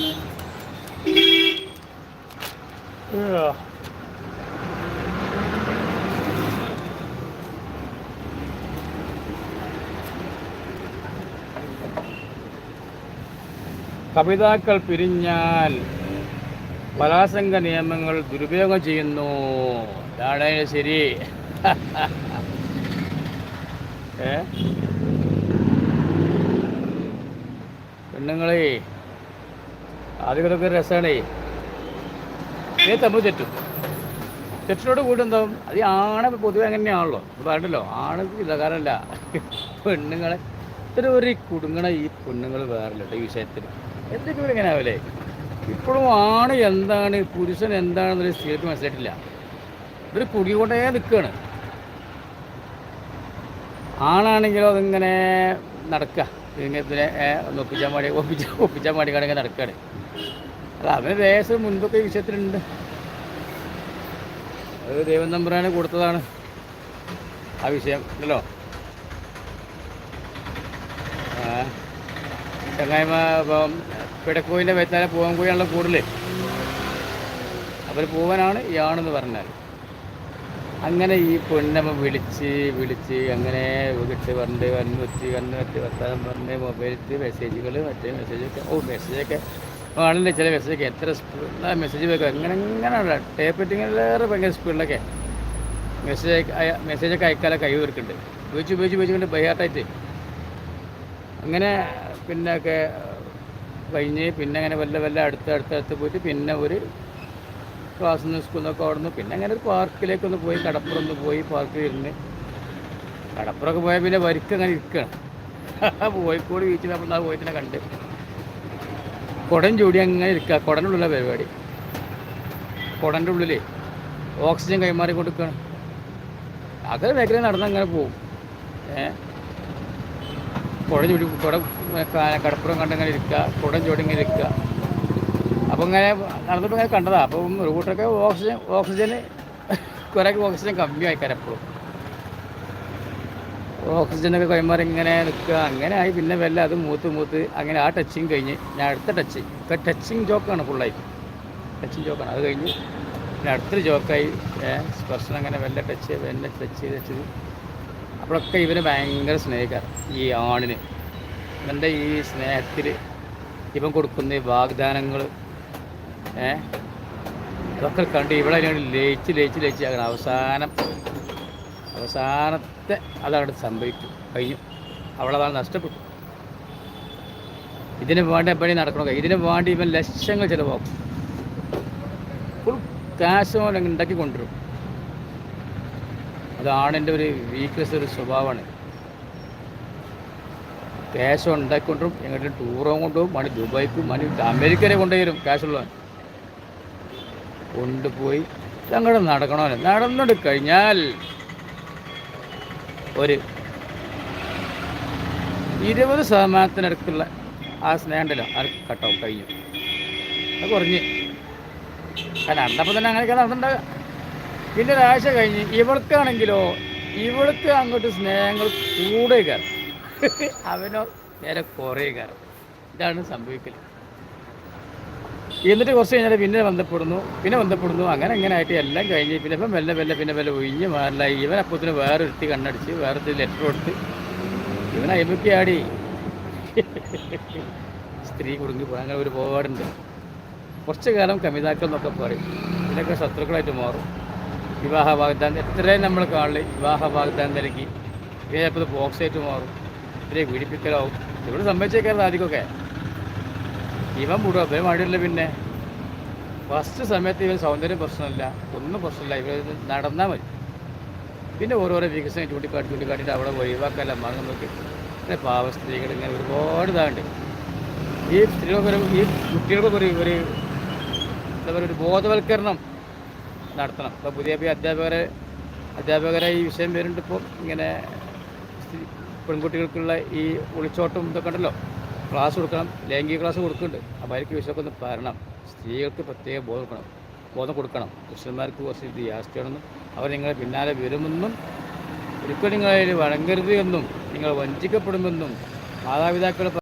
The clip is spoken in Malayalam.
Yeah. കവിതാക്കൾ പിരിഞ്ഞാൽ ബലാസംഗ നിയമങ്ങൾ ദുരുപയോഗം ചെയ്യുന്നു. ശരി. ഏ പെണ്ണുങ്ങളെ ആദ്യമൊക്കെ രസമാണേ. ഏ തമ്മിൽ തെറ്റും. തെറ്റിനോട് കൂടെന്താവും അത് ആണ് പൊതുവെ അങ്ങനെയാണല്ലോ. പറഞ്ഞല്ലോ ആണ് ഇതകാരല്ല പെണ്ണുങ്ങളെ ഇത്ര ഒരു കുടുങ്ങണ ഈ പെണ്ണുങ്ങൾ വേറില്ല ഈ വിഷയത്തിൽ. എന്തൊക്കെ ഇങ്ങനെ ആവില്ലേ ഇപ്പോഴും ആണ് എന്താണ് പുരുഷൻ എന്താണെന്നൊരു സ്ത്രീക്ക് മനസ്സിലായിട്ടില്ല. ഇവർ കുടികൊണ്ടേ നിൽക്കുകയാണ് ആണാണെങ്കിലോ അതിങ്ങനെ നടക്കുക ഏ, ഒന്ന് ഒപ്പിച്ചാൻ വേണ്ടി ഒപ്പിച്ച ഒപ്പിച്ചാൽ മാടി കിടങ്ങനെ നടക്കുകയാണ് അല്ല അവന് വേസ് മുൻപൊക്കെ ഈ വിഷയത്തിലുണ്ട്. അത് ദൈവം നമ്പറാണ് കൊടുത്തതാണ് ആ വിഷയം അല്ലോ? ചങ്ങായ്മ ഇപ്പം പിടക്കോയിന്റെ വെച്ചാലെ പോകാൻ കൂടിയാണല്ലോ കൂടുതൽ അവർ പോവാനാണ് ഇയാണെന്ന് പറഞ്ഞാൽ അങ്ങനെ ഈ പെണ്ണമ്മ വിളിച്ച് വിളിച്ച് അങ്ങനെ വിട്ട് വന്ന് വെച്ച് വന്ന് വെച്ച് വർത്താനം പറഞ്ഞ് മൊബൈലിൽ മെസ്സേജുകൾ മറ്റേ മെസ്സേജൊക്കെ ഓ മെസ്സേജൊക്കെ ആണല്ലേ ചില മെസ്സേജൊക്കെ എത്ര സ്പീഡിലാണ് മെസ്സേജ് വെക്കുക അങ്ങനെ ടേപ്പ് വേറെ ഭയങ്കര സ്പീഡിലൊക്കെ മെസ്സേജ് മെസ്സേജൊക്കെ അയക്കാതെ കൈ വീർക്കുന്നുണ്ട് ഉപയോഗിച്ച് ഉപയോഗിച്ച് ഉപയോഗിച്ചുകൊണ്ട് ബൈഹാർട്ടായിട്ട്. അങ്ങനെ പിന്നെയൊക്കെ കഴിഞ്ഞ് പിന്നെ അങ്ങനെ വല്ല വല്ല അടുത്ത് അടുത്ത് അടുത്ത് പോയിട്ട് പിന്നെ ഒരു ക്ലാസ്സിൽ നിന്ന് സ്കൂളിൽ നിന്നൊക്കെ അവിടെ നിന്ന് പിന്നെ അങ്ങനെ ഒരു പാർക്കിലേക്കൊന്ന് പോയി കടപ്പുറം ഒന്ന് പോയി പാർക്കിൽ ഇരുന്ന് കടപ്പുറമൊക്കെ പോയാൽ പിന്നെ വരിക്ക് അങ്ങനെ ഇരിക്കുകയാണ് കോഴിക്കോട് ബീച്ചിൽ നമ്മൾ ആ പോയിട്ടിനെ കണ്ട്. കുടം ചൂടി അങ്ങനെ ഇരിക്കുക കുടന്റെ ഉള്ളിലെ പരിപാടി. കുടന്റെ ഉള്ളിൽ ഓക്സിജൻ കൈമാറി കൊടുക്കുകയാണ് അത് മേഖല നടന്ന് അങ്ങനെ പോകും ഏഹ് കുട ചൂടി കുട കടപ്പുറം കണ്ടങ്ങനെ ഇരിക്കുക കുടം ചൂടി ഇങ്ങനെ ഇരിക്കുക അപ്പോൾ ഇങ്ങനെ നടന്നിട്ട് ഇങ്ങനെ കണ്ടതാ. അപ്പം ഒരു കൂട്ടൊക്കെ ഓക്സിജൻ ഓക്സിജന് കുറേ ഓക്സിജൻ കമ്മിയായിക്കാരം എപ്പോഴും ഓക്സിജനൊക്കെ കൈമാറി ഇങ്ങനെ നിൽക്കുക. അങ്ങനെ ആയി പിന്നെ വല്ല അത് മൂത്ത് മൂത്ത് അങ്ങനെ ആ ടച്ചിങ് കഴിഞ്ഞ് ഞാൻ അടുത്ത ടച്ച് ഇപ്പം ടച്ചിങ് ജോക്കാണ് ഫുള്ളായി ടച്ചിങ് ജോക്കാണ് അത് കഴിഞ്ഞ് പിന്നെ അടുത്തൊരു ജോക്കായി സ്പർശനം അങ്ങനെ വല്ല ടച്ച് വല്ല ടച്ച് ചെയ്ത് ടച്ച് അപ്പോഴൊക്കെ ഇവന് ഭയങ്കര സ്നേഹിക്കാറ് ഈ ആണിന്. ഇവന്റെ ഈ സ്നേഹത്തിൽ ഇവൻ കൊടുക്കുന്ന വാഗ്ദാനങ്ങൾ ഏ? അതൊക്കെ കണ്ട് ഇവിടെ ലയിച്ച് ലയിച്ച് ലയിച്ച് അങ്ങനെ അവസാനം അവസാനത്തെ അതവിടെ സംഭവിച്ചു. കഴിഞ്ഞു. അവളതാണ് നഷ്ടപ്പെട്ടു. ഇതിന് വേണ്ട എപ്പോഴും നടക്കണോ. ഇതിന് വേണ്ടി ഇവൻ ലക്ഷങ്ങൾ ചിലവാക്കും. ഫുൾ ക്യാഷ് പോലെ ഉണ്ടാക്കി കൊണ്ടുവരും. അതാണ് എന്റെ ഒരു വീക്ക്നെസ് ഒരു സ്വഭാവമാണ്. ക്യാഷ് ഉണ്ടാക്കിക്കൊണ്ടും എങ്ങോട്ടും ടൂറും കൊണ്ടുപോകും. മണി ദുബായിക്കും മണി അമേരിക്കനെ കൊണ്ടുവരും ക്യാഷ് വരും ക്യാഷുള്ളവൻ കൊണ്ടുപോയി. അങ്ങോട്ട് നടക്കണമല്ലോ നടന്നിട്ട് കഴിഞ്ഞാൽ ഒരു ഇരുപത് ശതമാനത്തിനടുക്കുള്ള ആ സ്നേഹമുണ്ടല്ലോ ആ കട്ടാവും കഴിഞ്ഞു. അത് കുറഞ്ഞ്. നടന്നപ്പോൾ തന്നെ അങ്ങനെയൊക്കെ നടന്നിട്ടുണ്ടാകുക പിന്നെ ഒരാഴ്ച കഴിഞ്ഞ് ഇവൾക്കാണെങ്കിലോ ഇവൾക്ക് അങ്ങോട്ട് സ്നേഹങ്ങൾ കൂടുകയാണ്. അവനോ നേരെ കുറയുകയാണ്. ഇതാണ് സംഭവിക്കൽ എന്നിട്ട് കുറച്ച് കഴിഞ്ഞാൽ പിന്നെ ബന്ധപ്പെടുന്നു പിന്നെ ബന്ധപ്പെടുന്നു. അങ്ങനെ അങ്ങനെ ആയിട്ട് എല്ലാം കഴിഞ്ഞ് പിന്നെ ഇപ്പം മെല്ലെ മെല്ലെ പിന്നെ മെല്ലെ ഒഴിഞ്ഞ് മാറില്ല. ഇവൻ അപ്പത്തിന് വേറെ ഒരുത്തി കണ്ണടിച്ച് വേറെ ലെറ്റർ കൊടുത്ത് ഇവൻ അയമ്പൊക്കെ ആടി സ്ത്രീ കുടുങ്ങി പോയി. അങ്ങനെ ഒരുപാടുണ്ട് കുറച്ച് കാലം കമിതാക്കൾ എന്നൊക്കെ പറയും. ഇതിനൊക്കെ ശത്രുക്കളായിട്ട് മാറും. വിവാഹ വാഗ്ദാനം എത്രയും നമ്മൾ കാണില്ല വിവാഹ വാഗ്ദാനം തിരക്കി ചിലപ്പോൾ ബോക്സായിട്ട് മാറും. ഇത്രയും പീഡിപ്പിക്കലാവും. ഇവിടെ സംഭവിച്ചേക്കാറുണ്ട് ആദ്യമൊക്കെ. ഇവൻ കൂടുക ഇവൻ മടിയില്ല പിന്നെ. ഫസ്റ്റ് സമയത്ത് ഇവൻ സൗന്ദര്യം പ്രശ്നമില്ല. ഒന്നും പ്രശ്നമില്ല. ഇവർ നടന്നാൽ മതി. പിന്നെ ഓരോരോ വികസനം ചൂണ്ടിക്കാട്ടി ചൂണ്ടിക്കാട്ടിയിട്ട് അവിടെ ഒഴിവാക്കല്ല മകൻ നോക്കി പിന്നെ പാവ സ്ത്രീകൾ ഇങ്ങനെ ഒരുപാട് ഇതാണ്ട് ഈ സ്ത്രീകൾക്കൊരു ഈ കുട്ടികൾക്ക് ഒരു ഒരു എന്താ പറയുക ഒരു ബോധവൽക്കരണം നടത്തണം. ഇപ്പോൾ പുതിയ പുതിയ അധ്യാപകരെ അധ്യാപകരെ ഈ വിഷയം വരുന്നുണ്ട് ഇപ്പോൾ ഇങ്ങനെ പെൺകുട്ടികൾക്കുള്ള ഈ ഒളിച്ചോട്ടം ഇതൊക്കെ ഉണ്ടല്ലോ. ക്ലാസ് കൊടുക്കണം ലൈംഗിക ക്ലാസ് കൊടുക്കുന്നുണ്ട്. അപ്പോൾ അതിലേക്ക് വിഷയമൊക്കെ ഒന്ന് പറയണം. സ്ത്രീകൾക്ക് പ്രത്യേക ബോധം കൊടുക്കണം. ബോധം കൊടുക്കണം. പുരുഷന്മാർക്ക് കുറച്ച് ഇത് യാസ്റ്റാണെന്നും അവർ നിങ്ങളെ പിന്നാലെ വരുമെന്നും ഒരിക്കലും നിങ്ങളതിൽ വഴങ്ങരുത് എന്നും നിങ്ങൾ വഞ്ചിക്കപ്പെടുമെന്നും മാതാപിതാക്കൾ